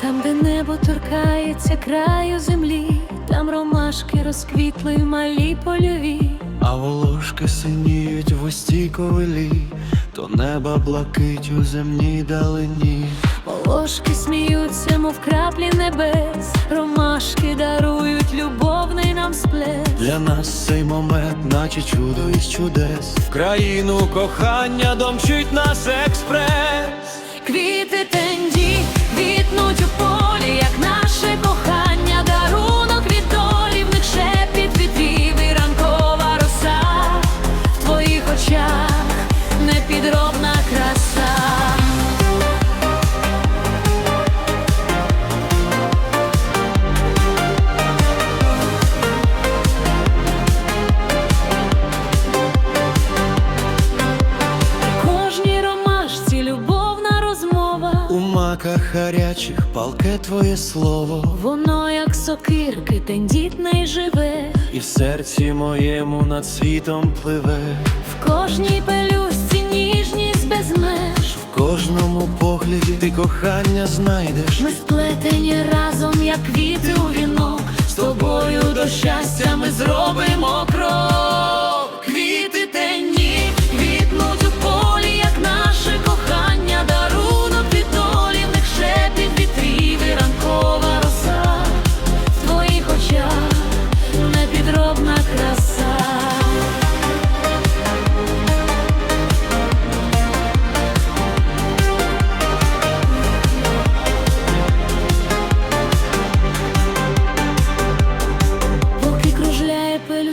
Там, де небо торкається краю землі, там ромашки розквітли малі польові. А волошки синіють в устій ковилі, то неба блакить у земній далині. Волошки сміються, мов краплі небес, ромашки дарують любовний нам сплес. Для нас цей момент, наче чудо із чудес. В країну кохання домчить нас експрес. Квіти тенді квітнуть у полі, гарячих палке твоє слово, Воно, як сокирки, тендітне й живе, і в серці моєму над світом пливе. в кожній пелюстці ніжність без меж. В кожному погляді ти кохання знайдеш. Ми сплетені разом, як квіти у вінок. З тобою до щастя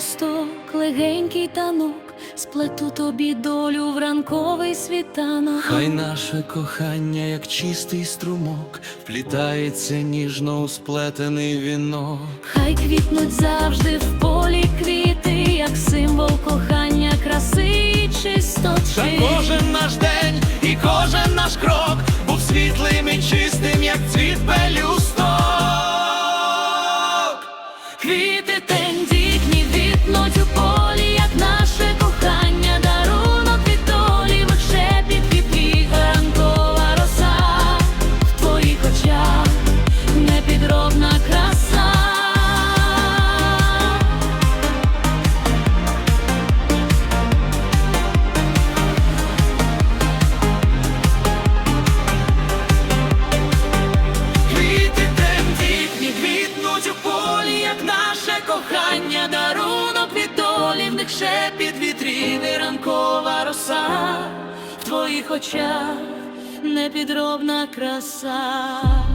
пелюсток, легенький танок, сплету тобі долю в ранковий світанок. Хай наше кохання, як чистий струмок, вплітається ніжно у сплетений вінок. Хай квітнуть завжди в полі квіти, як символ кохання, краси і Та чистоти. кожен наш день і кожен наш крок був світлим і чистим, долі, в шепіт вітрів ранкова роса. В твоїх очах непідробна краса.